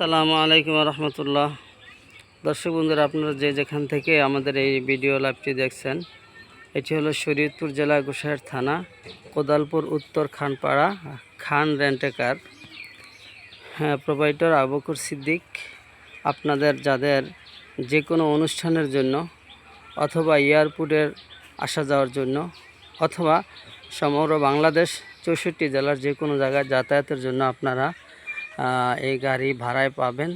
সালামু আলাইকুম রহমতুল্লাহ দর্শক বন্ধুরা, আপনারা যে যেখান থেকে আমাদের এই ভিডিও লাইভটি দেখছেন, এটি হলো শরীয়তপুর জেলা গোসাইয়ের থানা, কোদালপুর উত্তর Khanpara, Khan rent a car. হ্যাঁ প্রোভাইডার আবুকুর সিদ্দিক, আপনাদের যাদের যে কোনো অনুষ্ঠানের জন্য অথবা এয়ারপোর্টের আসা যাওয়ার জন্য অথবা সমগ্র বাংলাদেশ চৌষট্টি জেলার যে কোনো জায়গায় যাতায়াতের জন্য আপনারা এই গাড়ি ভাড়ায় পাবেন।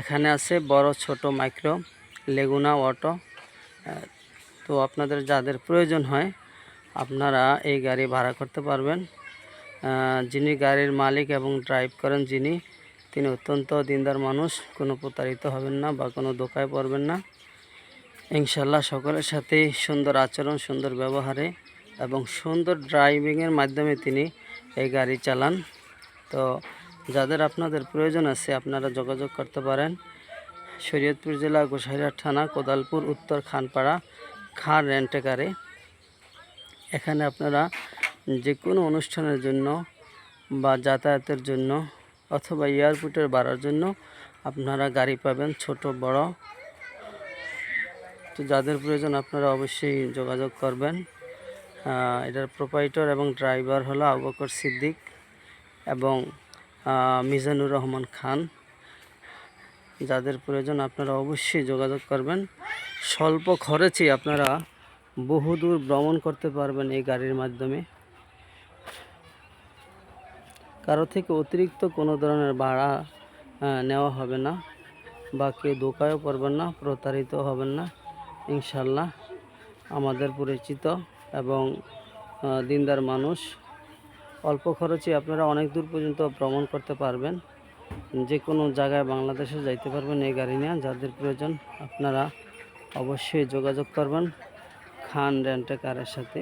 এখানে আছে বড় ছোট মাইক্রো, লেগুনা অটো। তো আপনাদের যাদের প্রয়োজন হয়, আপনারা এই গাড়ি ভাড়া করতে পারবেন। যিনি গাড়ির মালিক এবং ড্রাইভ করেন যিনি, তিনি অত্যন্ত দিনদার মানুষ, কোনো প্রতারিত হবেন না বা কোনো দোকায় পড়বেন না। ইনশাল্লাহ সকলের সাথেই সুন্দর আচরণ, সুন্দর ব্যবহারে এবং সুন্দর ড্রাইভিংয়ের মাধ্যমে তিনি এই গাড়ি চালান। তো যাদের আপনাদের প্রয়োজন আছে, আপনারা যোগাযোগ করতে পারেন। শরীয়তপুর জেলা গোসাইরহাট থানা, কোদালপুর, উত্তর খানপাড়া, খান রেন্টেকারে। এখানে আপনারা যে কোনো অনুষ্ঠানের জন্য বা যাতায়াতের জন্য অথবা এয়ারপোর্টের বাড়ার জন্য আপনারা গাড়ি পাবেন, ছোট, বড়। তো যাদের প্রয়োজন আপনারা অবশ্যই যোগাযোগ করবেন। এটার প্রোপাইটর এবং ড্রাইভার হলো আবকর সিদ্দিক এবং মিজানুর রহমান খান। যাদের প্রয়োজন আপনারা অবশ্যই যোগাযোগ করবেন। স্বল্প খরচে আপনারা বহুদূর ভ্রমণ করতে পারবেন এই গাড়ির মাধ্যমে। কারও থেকে অতিরিক্ত কোনো ধরনের ভাড়া নেওয়া হবে না বা কেউ দোকায়ও করবেন না, প্রতারিত হবেন না, ইনশাল্লাহ। আমাদের পরিচিত এবং দিনদার মানুষ অল্প খরচে আপনারা অনেক দূর পর্যন্ত ভ্রমণ করতে পারবেন। যে কোনো জায়গায় বাংলাদেশে যাইতে পারবেন এই গাড়ি নিয়ে। যাদের প্রয়োজন আপনারা অবশ্যই যোগাযোগ করবেন খান রেন্টে কারের সাথে।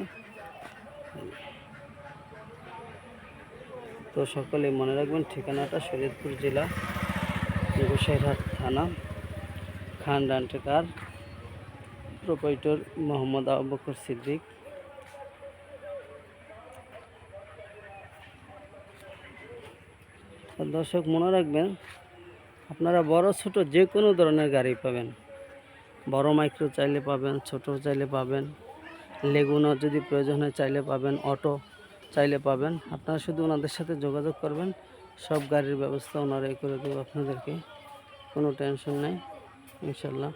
তো সকলে মনে রাখবেন, ঠিকানাটা শরীয়তপুর জেলা, গোসাইরহাট থানা, Khan rent a car. Proprietor Mohammad Abubakar Siddique. দর্শক, মনে রাখবেন, আপনারা বড়, ছোট যে কোনো ধরনের গাড়ি পাবেন। বড় মাইক্রো চাইলে পাবেন, ছোট চাইলে পাবেন, লেগুনা যদি প্রয়োজন হয় চাইলে পাবেন, অটো চাইলে পাবেন। আপনারা শুধু ওনাদের সাথে যোগাযোগ করবেন, সব গাড়ির ব্যবস্থা ওনারাই করে দেবো, আপনাদেরকে কোনো টেনশন নেই, ইনশাল্লাহ।